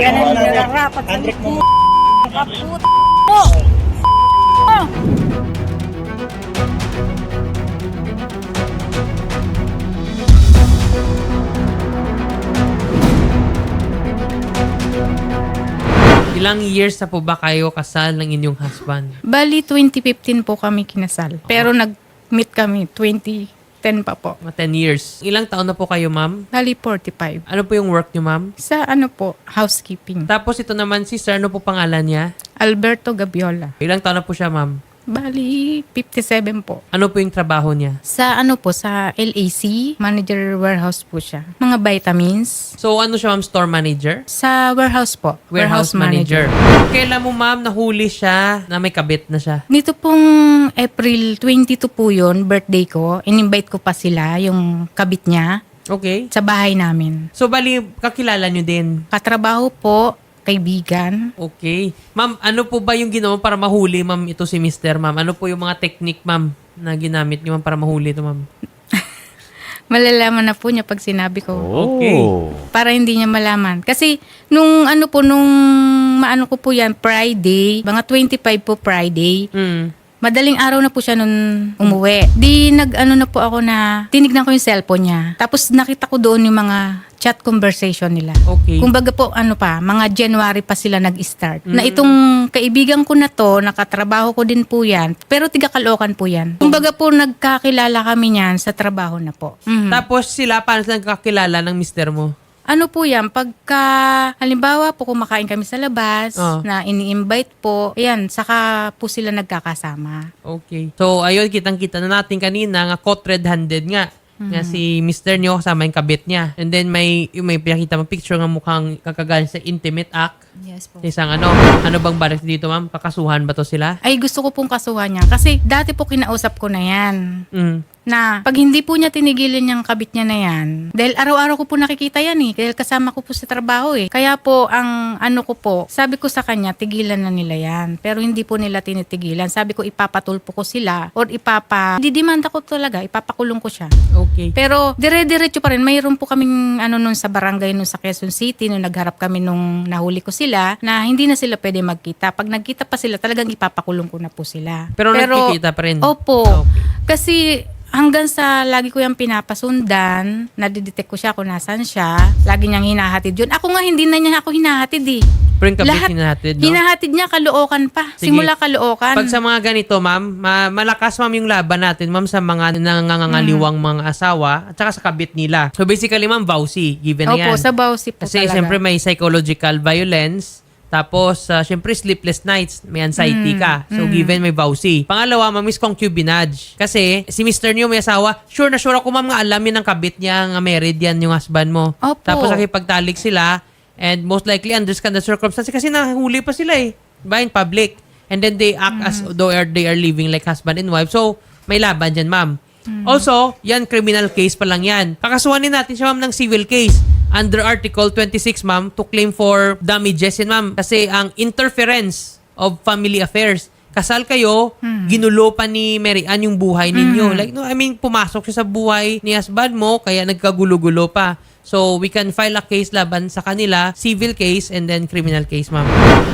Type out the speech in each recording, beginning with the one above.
Yan ang nararapat sa mo. Kaput. Ilang years na po ba kayo kasal ng inyong husband? Bali, 2015 po kami kinasal. Pero nag-meet kami 2010 pa po. Mga 10 years. Ilang taon na po kayo, ma'am? Bali, 45. Ano po yung work niyo, ma'am? Sa ano po, housekeeping. Tapos ito naman si sir, ano po pangalan niya? Alberto Gabiola. Ilang taon na po siya, ma'am? Bali, 57 po. Ano po yung trabaho niya? Sa ano po, sa LAC, manager warehouse po siya. Mga vitamins. So ano siya, ma'am? Store manager? Sa warehouse po. Warehouse manager. Kailan mo, ma'am, nahuli siya na may kabit na siya? Nito pong April 22 po yun, birthday ko. In-invite ko pa sila, yung kabit niya, Okay. sa bahay namin. So, bali, kakilala niyo din. Katrabaho po, kaibigan. Okay. Ma'am, ano po ba yung ginawa para mahuli, ma'am, ito si Mr. Ma'am? Ano po yung mga technique, ma'am, na ginamit niyo, ma'am, para mahuli ito, ma'am? Malalaman na po niya pag sinabi ko. Okay. Para hindi niya malaman. Kasi nung ano po, nung maano ko po yan, Friday, mga 25 po Friday, Mm. madaling araw na po siya nun umuwi. Di nag-ano na po ako na, tinignan ko yung cellphone niya. Tapos nakita ko doon yung mga chat conversation nila. Okay. Kumbaga po, ano pa, mga January pa sila nag-start. Na itong kaibigan ko na to, nakatrabaho ko din po yan, pero tiga Caloocan po yan. Kumbaga po, nagkakilala kami niyan sa trabaho na po. Mhm. Tapos sila, paano sila kakilala ng Mr. mo? Ano po yan, pagka, halimbawa po kumakain kami sa labas, Oh. na ini-invite po, ayan, saka po sila nagkakasama. Okay. So, ayun, kitang-kita na natin kanina nga caught red-handed nga. Nga si Mr. nyo kasama yung kabit niya. And then may yung may pinakita mo picture nga mukhang kakagaling sa intimate act. Yes po. Isang ano, ano bang balik dito ma'am? Kakasuhan ba to sila? Ay, gusto ko pong kasuhan niya. Kasi dati po kinausap ko na yan. Mm. Na pag hindi po niya tinigilan yung kabit niya na yan, dahil araw-araw ko po nakikita yan eh. Dahil kasama ko po sa trabaho eh. Kaya po, ang ano ko po, sabi ko sa kanya, tigilan na nila yan. Pero hindi po nila tinitigilan. Sabi ko, ipapatulpo ko sila or ipapa... Didimanda ko talaga, ipapakulong ko siya. Okay. Pero dire-diretso pa rin. Mayroon po kaming ano nun sa barangay nun sa Quezon City nung nagharap kami nung nahuli ko sila na hindi na sila pwede magkita. Pag nagkita pa sila, talagang ipapakulong ko na po sila. Pero, nagkikita pa rin. Opo. Okay. Kasi hanggang sa lagi ko yung pinapasundan, nadidetect ko siya kung nasan siya, lagi niyang hinahatid yun. Ako nga hindi na niya ako hinahatid eh. Pero yung Lahat, hinahatid, no? Hinahatid niya kalookan pa. Sige. Simula kalookan. Pag sa mga ganito, ma'am, ma- malakas ma'am yung laban natin, ma'am, sa mga nangangaliwang Mm. mga asawa at saka sa kabit nila. So basically, ma'am, vowsy, given na yan. Opo, sa Bausi po Kasi talaga. siyempre may psychological violence. Tapos, uh, siyempre, sleepless nights. May anxiety Mm. ka. So, given may vowsy. Pangalawa, ma'am, is concubinage. Kasi, si Mr. niyo may asawa, sure na sure ako, ma'am, nga alamin ng kabit niya nga married yan yung husband mo. Opo. Tapos, nakipagtalik sila and most likely under the circumstances kasi nahuli pa sila eh. Diba? In public. And then they act as Mm. though are, they are living like husband and wife. So, may laban dyan, ma'am. Also, yan, criminal case pa lang yan. Kakasuhanin natin siya, ma'am, ng civil case. Under Article 26, ma'am, to claim for damages yan, ma'am. Kasi ang interference of family affairs. Kasal kayo, ginulo pa ni Mary Ann yung buhay ninyo. Like, no, I mean, pumasok siya sa buhay ni husband mo, kaya nagkagulo-gulo pa. So, we can file a case laban sa kanila, civil case, and then criminal case, ma'am.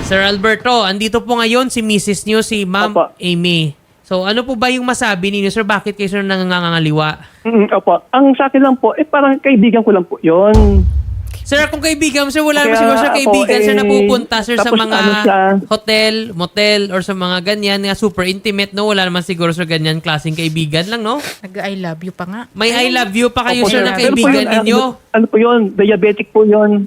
Sir Alberto, andito po ngayon si Mrs. niyo, si Ma'am. Amy. So, ano po ba yung masabi ninyo, sir? Bakit kayo, sir, nangangaliwa? Mm, opo. Ang sa akin lang po, eh parang kaibigan ko lang po yon. Sir, kung kaibigan, sir, wala naman siguro, sir, ako, kaibigan, sir, eh, napupunta, sir, sa tapos mga ano siya? hotel, motel, or sa mga ganyan, nga super intimate, no? Wala naman siguro, sir, ganyan klaseng kaibigan lang, no? Nag-I love you pa nga. May I love you pa kayo, Opo, sir, na Pero po kaibigan yun, ninyo. Ano, ano po yun? Diabetic po yun.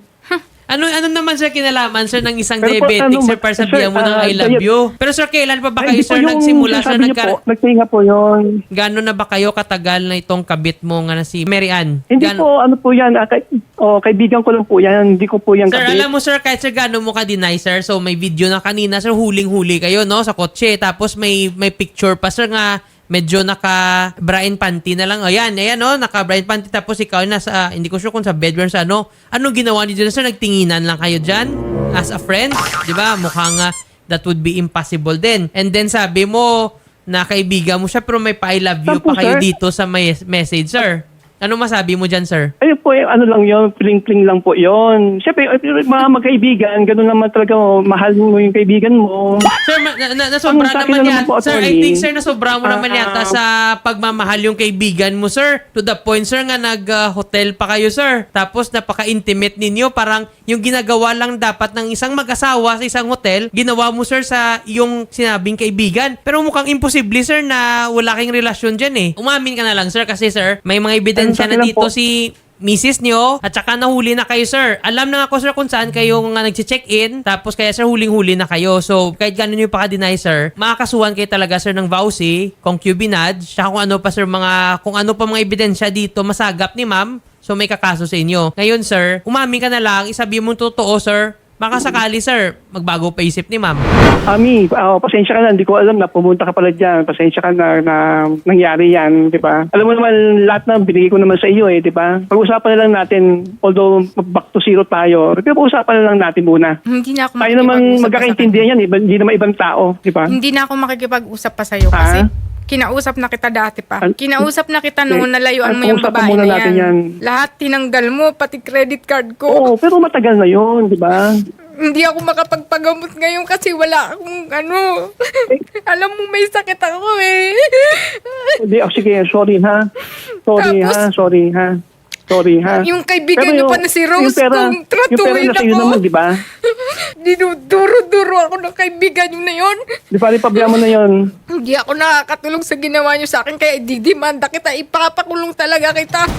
Ano ano naman sir kinalaman sir ng isang Pero po, diabetic ano, sir para sabihan mo ng ah, I love you? Pero sir kailan pa ba kayo sir nagsimula sir nagka po, nagtinga po yun. Gano'n na ba kayo katagal na itong kabit mo nga na si Mary Ann? Hindi Gaano- po, ano po yan, ah, kay, oh, kaibigan ko lang po yan. Hindi ko po yan Sir, kabit. alam mo sir, kahit sir gano'n mo ka-deny sir, so may video na kanina sir, huling-huli kayo no sa kotse. Tapos may may picture pa sir nga medyo naka Brian panty na lang. Ayan, ayan no, naka Brian panty tapos ikaw nasa ah, hindi ko sure kung sa bedroom sa ano. Anong ginawa niyo dyan sir? Nagtinginan lang kayo dyan as a friend, 'di ba? Mukhang ah, that would be impossible din. And then sabi mo na kaibigan mo siya pero may pa I love you Saan po, pa kayo sir? dito sa may message sir. Ano masabi mo dyan, sir? Ayun po, eh, ano lang yun, pling-pling lang po yun. Siyempre, eh, mga magkaibigan, ganun naman talaga, oh, mahal mo yung kaibigan mo. Sir, ma- na, na, nasobra Ang sa akin naman na yan. naman po, Sir, I attorney. think, sir, nasobra mo naman Ah, yata sa pagmamahal yung kaibigan mo, sir. To the point, sir, nga nag-hotel pa kayo, sir. Tapos napaka-intimate ninyo. Parang yung ginagawa lang dapat ng isang mag-asawa sa isang hotel, ginawa mo, sir, sa yung sinabing kaibigan. Pero mukhang imposible, sir, na wala kayong relasyon dyan eh. Umamin ka na lang, sir, kasi, sir, may mga ebidensya Sa na dito po? si misis nyo at saka nahuli na kayo sir. Alam na ako sir kung saan kayo nga nag-check-in tapos kaya sir huling-huli na kayo. So kahit gano'n nyo pa-deny sir, makakasuhan kayo talaga sir ng vowsy, concubinage, saka kung ano pa sir mga, kung ano pa mga ebidensya dito masagap ni ma'am. So may kakaso sa inyo. Ngayon sir, umamin ka na lang, isabi mo totoo sir. Baka sakali sir, magbago pa isip ni ma'am. Ami, ah, pasensya ka na, hindi ko alam na pumunta ka pala dyan. Pasensya ka na, na nangyari yan, di ba? Alam mo naman, lahat na binigay ko naman sa iyo eh, di ba? Pag-usapan na lang natin, although back to zero tayo, pero pag-usapan na lang natin muna. Hindi na ako Tayo naman makikipag-usap pa sa magkakaintindihan yan, iba, hindi naman ibang tao, di ba? Hindi na ako makikipag-usap pa sa'yo Ha? Kinausap na kita dati pa. An- Kinausap na kita noon Eh, nalayuan mo yung babae na yan. yan. Lahat tinanggal mo, pati credit card ko. Oo, pero matagal na yun, di ba? Hindi ako makapagpagamot ngayon kasi wala akong ano. Alam mo may sakit ako eh. Hindi, oh, sige, sorry ha. Sorry Tapos- ha, sorry ha. Sorry ha. Yung kaibigan niyo pa na si Rose, kung yung pera tratuhin na sa'yo ako. naman, di ba? Dinuduro-duro ako ng kaibigan niyo na yon. Di ba, mo na yun. Hindi ako nakakatulong sa ginawa niyo sa akin kaya didimanda kita, ipapakulong talaga kita.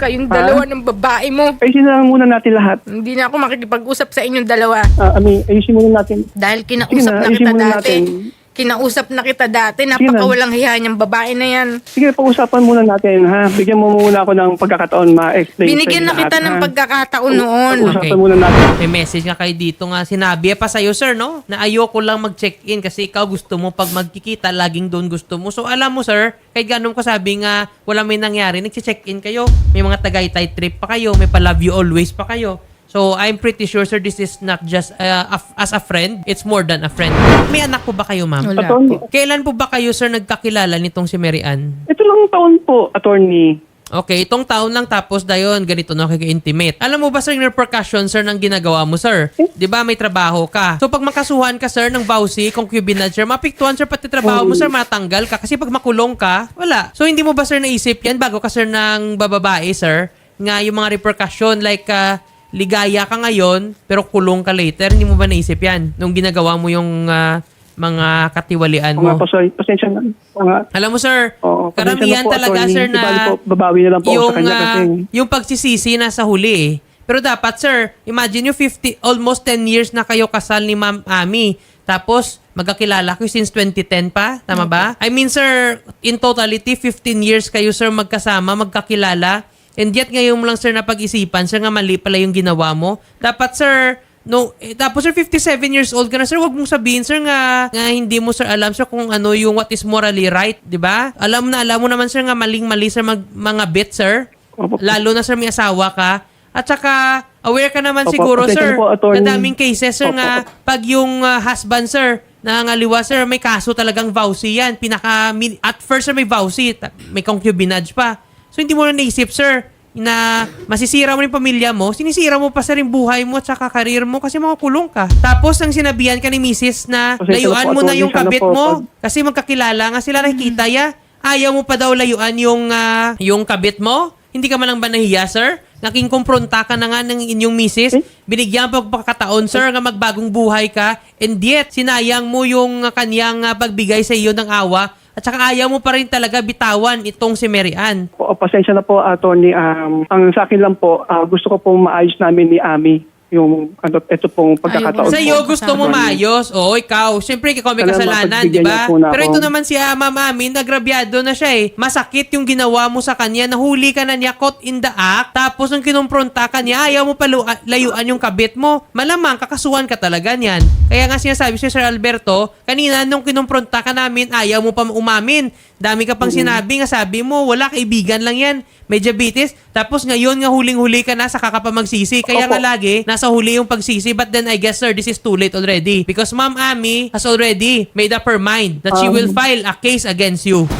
Kayong Ha? dalawa ng babae mo. Ayusin na lang muna natin lahat. Hindi na ako makikipag-usap sa inyong dalawa. Ah, Ami, ayusin muna natin. Dahil kinausap na, na, ayusin kita muna dati. natin. Kinausap na kita dati. na. Napakawalang hiya niyang babae na yan. Sige, pag-usapan muna natin, ha? Bigyan mo muna ako ng pagkakataon ma-explain Binigyan na kita ng pagkakataon noon. Pag-usapan Okay. muna natin. May message nga kayo dito nga sinabi pa sa'yo sir no na ayoko lang mag-check-in kasi ikaw gusto mo pag magkikita laging doon gusto mo. So alam mo sir, kahit ganun ko sabi nga wala may nangyari, nag-check-in kayo. May mga tagaytay trip pa kayo, may pa love you always pa kayo. So I'm pretty sure sir this is not just uh, a- as a friend, it's more than a friend. May anak po ba kayo ma'am? Wala Attorney, po. Kailan po ba kayo sir nagkakilala nitong si Mary Ann? ito lang taon po, attorney. Okay, itong taon lang tapos dayon ganito na kaka-intimate. Alam mo ba sir yung repercussion sir ng ginagawa mo sir? 'Di ba may trabaho ka? So pag makasuhan ka sir ng vowsy, concubinage sir, mapiktuhan sir pati trabaho mo sir matanggal ka kasi pag makulong ka, wala. So hindi mo ba sir naisip yan bago ka sir ng bababae sir? Nga yung mga repercussion like ah, ligaya ka ngayon pero kulong ka later, hindi mo ba naisip yan nung ginagawa mo yung ah, mga katiwalian Mga mo? pasay, pasensya na. Mga, Alam mo sir, Oo, karamihan po, talaga attorney. sir na po, babawi na lang po ako sa yung, kanya ah, kasi- yung pagsisisi na sa huli eh. Pero dapat sir, imagine yung 50, almost 10 years na kayo kasal ni Ma'am Ami. Tapos, magkakilala kayo since 2010 pa. Tama ba? I mean sir, in totality, 15 years kayo sir magkasama, magkakilala. And yet ngayon mo lang sir napag-isipan, sir nga mali pala yung ginawa mo. Dapat sir, No, eh, tapos sir 57 years old ka na sir, wag mong sabihin sir nga, nga hindi mo sir alam sir kung ano yung what is morally right, 'di ba? Alam na alam mo naman sir nga maling-mali sir mag, mga bit sir. Opo. Lalo na sir may asawa ka. At saka aware ka naman Opo, siguro sir. na po. Na daming cases sir Opo, nga pag yung ah, husband sir nangaliwa sir, may kaso talagang vowsy yan. Pinaka at first sir may vowsy, may concubinage pa. So hindi mo na naisip sir na masisira mo yung pamilya mo, sinisira mo pa sa rin buhay mo at saka karir mo kasi makukulong ka. Tapos ang sinabihan ka ni Mrs. na Pasensya na layuan po, mo na attorney. yung Sana kabit po, mo kasi magkakilala nga sila nakikita ya. Ayaw mo pa daw layuan yung ah, yung kabit mo? Hindi ka man lang ba nahiya, sir? Naking kumpronta ka na nga ng inyong misis. Binigyan pa pagkakataon, sir, nga magbagong buhay ka. And yet, sinayang mo yung ah, kanyang ah, pagbigay sa iyo ng awa. At saka ayaw mo pa rin talaga bitawan itong si Mary Ann. Po, pasensya na po, attorney. Um, ang sa akin lang po, ah, gusto ko pong maayos namin ni Ami yung ano, ito pong pagkakataon. Sa iyo, gusto mo maayos. Oo, ikaw. Siyempre, ikaw may kasalanan, di ba? Pero ito naman si ah, Ma'am Amin, nagrabyado na siya eh. Masakit yung ginawa mo sa kanya. Nahuli ka na niya, caught in the act. Tapos nung kinumpronta ka niya, ayaw mo pa lu- layuan yung kabit mo. Malamang, kakasuhan ka talaga niyan. Kaya nga sinasabi si Sir Alberto, kanina nung kinumpronta ka namin, ayaw mo pa umamin. Dami ka pang sinabi nga sabi mo, wala kaibigan lang yan. May diabetes. Tapos ngayon nga huling-huli ka na, saka ka pa magsisi. Kaya Opo. nga lagi, nasa huli yung pagsisi. But then I guess, sir, this is too late already. Because Ma'am Ami has already made up her mind that she Um, will file a case against you.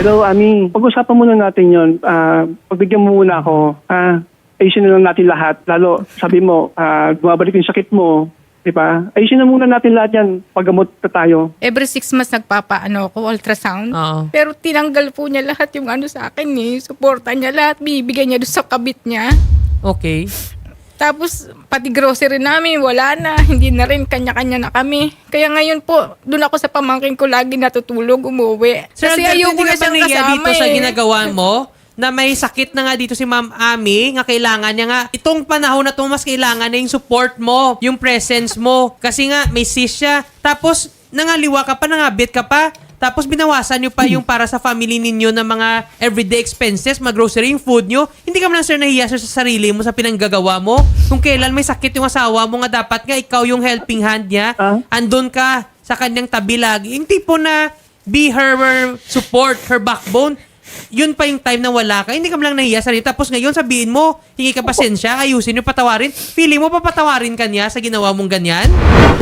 Hello, Ami. Pag-usapan muna natin yon. Ah, pagbigyan mo muna ako. Ah, ayusin na lang natin lahat. Lalo, sabi mo, ah, bumabalik yung sakit mo. Di ba? Ayusin na muna natin lahat yan. Paggamot na tayo. Every six months nagpapaano ako, ultrasound. Oo. Pero tinanggal po niya lahat yung ano sa akin eh. Suporta niya lahat. Bibigyan niya doon sa kabit niya. Okay. Tapos, pati grocery namin, wala na. Hindi na rin, kanya-kanya na kami. Kaya ngayon po, doon ako sa pamangkin ko lagi natutulog, umuwi. Sir, Kasi Albert, ayoko hindi na ka ba siyang nahiya kasama dito sa eh. ginagawa mo? Na may sakit na nga dito si Ma'am Ami, nga kailangan niya nga, itong panahon na to, mas kailangan na yung support mo, yung presence mo. Kasi nga, may sis siya. Tapos, nangaliwa ka pa, nangabit ka pa. Tapos binawasan nyo pa yung para sa family ninyo ng mga everyday expenses, mga grocery, yung food nyo. Hindi ka man lang sir nahiya sir sa sarili mo, sa pinanggagawa mo. Kung kailan may sakit yung asawa mo nga dapat nga ikaw yung helping hand niya. Ah? Andun ka sa kanyang tabi lagi. Yung tipo na be her support, her backbone. Yun pa yung time na wala ka. Hindi ka lang nahiya sa. Tapos ngayon sabihin mo, hingi ka pasensya, ayusin yung patawarin. Feeling mo papatawarin ka niya sa ginawa mong ganyan?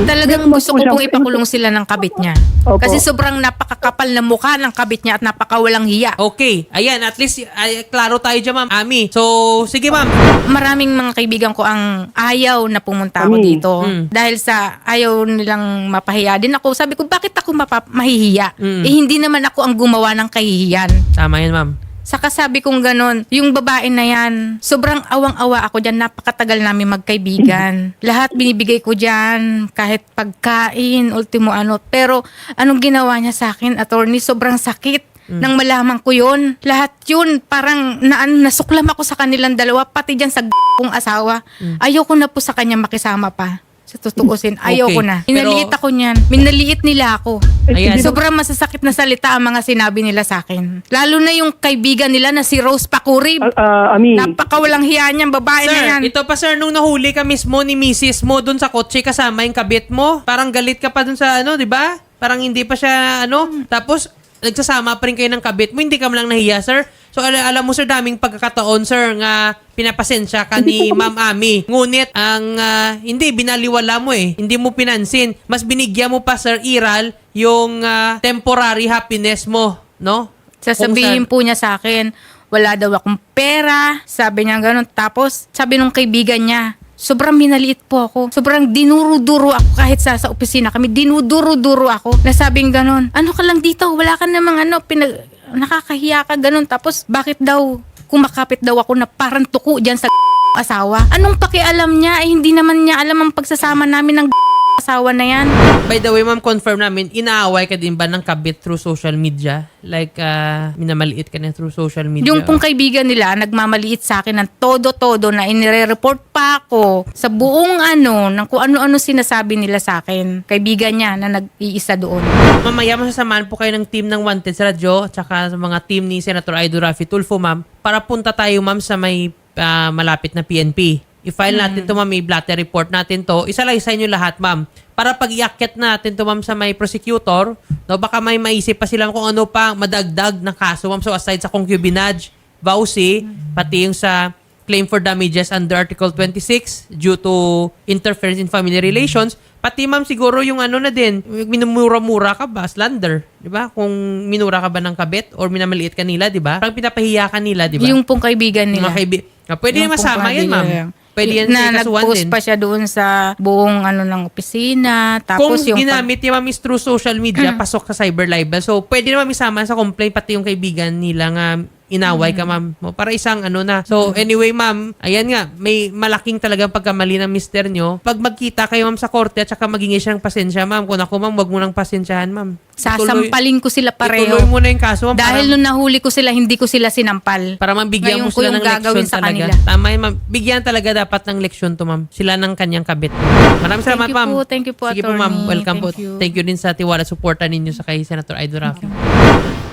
Talagang gusto ko pong ipakulong sila ng kabit niya. Opo. Kasi sobrang napakakapal na mukha ng kabit niya at napakawalang hiya. Okay. Ayan, at least ay, klaro tayo dyan, ma'am. Ami. So, sige, ma'am. Maraming mga kaibigan ko ang ayaw na pumunta ako Kami. dito. Mm. Dahil sa ayaw nilang mapahiya din ako. Sabi ko, bakit ako mapa- mahihiya? Mm. Eh, hindi naman ako ang gumawa ng kahihiyan. Tama yan, ma'am. Saka sabi kong ganun, yung babae na yan, sobrang awang-awa ako dyan, napakatagal namin magkaibigan. Lahat binibigay ko dyan, kahit pagkain, ultimo ano. Pero anong ginawa niya sa akin, attorney, sobrang sakit. Nang malaman ko yun, lahat yun, parang na, nasuklam ako sa kanilang dalawa, pati dyan sa kong asawa. Ayoko na po sa kanya makisama pa. Sa tutuusin, ayoko Okay. na. Pero- Minaliit ako niyan. Minaliit nila ako. Ayan. Sobrang masasakit na salita ang mga sinabi nila sa akin. Lalo na yung kaibigan nila na si Rose Pakuri. Ah, ah, Ami. Napakawalang hiya niyang babae na Sir, yan. ito pa sir, nung nahuli ka mismo ni misis mo dun sa kotse kasama yung kabit mo, parang galit ka pa dun sa ano, di ba? Parang hindi pa siya ano, tapos nagsasama pa rin kayo ng kabit mo, hindi ka man lang nahiya, sir. So al- alam mo sir, daming pagkakataon sir nga pinapasensya ka ni Ma'am Ami. Ngunit ang ah, hindi binaliwala mo eh, hindi mo pinansin. Mas binigyan mo pa sir Iral yung ah, temporary happiness mo, no? Sasabihin po niya sa akin, wala daw akong pera. Sabi niya ganun. Tapos, sabi nung kaibigan niya, sobrang minaliit po ako. Sobrang dinuro-duro ako kahit sa, sa opisina kami. Dinuduro-duro ako. Nasabing ganun, ano ka lang dito? Wala ka namang ano, pinag, nakakahiya ka ganun. Tapos, bakit daw kumakapit daw ako na parang tuko dyan sa asawa? Anong pakialam niya? Eh, hindi naman niya alam ang pagsasama namin ng asawa na yan. By the way, ma'am, confirm namin, inaaway ka din ba ng kabit through social media? Like, ah, minamaliit ka na through social media? Yung pong kaibigan nila, nagmamaliit sa akin ng todo-todo na inire-report pa ako sa buong ano, ng kung ano-ano sinasabi nila sa akin. Kaibigan niya na nag-iisa doon. Mamaya masasamahan po kayo ng team ng Wanted sa radyo at saka sa mga team ni Senator Aido Rafi Tulfo, ma'am, para punta tayo, ma'am, sa may ah, malapit na PNP. I-file natin to, ma'am, i-blatter report natin to. Isalaysay nyo lahat, ma'am. Para pag iakyat natin to, ma'am, sa may prosecutor, no, baka may maisip pa sila kung ano pa madagdag na kaso, ma'am. So, aside sa concubinage, vowsy, pati yung sa claim for damages under Article 26 due to interference in family relations, pati ma'am siguro yung ano na din, minumura-mura ka ba, slander, di ba? Kung minura ka ba ng kabit or minamaliit ka nila, di ba? Parang pinapahiya ka nila, di ba? Yung pong kaibigan nila. Mga kaibi- Ah, pwede Yung masama yan, ma'am. Pwede yan na kasuhan nag-post din. pa siya doon sa buong ano ng opisina. Kung Tapos yung pag- ginamit niya ma'am is through social media, pasok sa cyber libel. So, pwede naman isama sa complaint pati yung kaibigan nila nga inaway ka ma'am. Mo, Para isang ano na. So, anyway ma'am, ayan nga, may malaking talagang pagkamali ng mister nyo. Pag magkita kayo ma'am sa korte at saka magingi siya ng pasensya ma'am. Kung ako ma'am, wag mo nang pasensyahan ma'am. Ituloy- sasampalin ko sila pareho. Ituloy mo na yung kaso ma'am. Dahil nung nahuli ko sila, hindi ko sila sinampal. para mabigyan Ngayon mo ko sila yung ng gagawin leksyon sa talaga. kanila. Tama yun, ma'am. Bigyan talaga dapat ng leksyon to, ma'am. Sila ng kanyang kabit. Maraming salamat, you ma'am. po. Thank you po, Sige po, ma'am. attorney. Welcome po. Thank you. Thank you din sa tiwala suporta ninyo sa kay Senator Aido Rafi.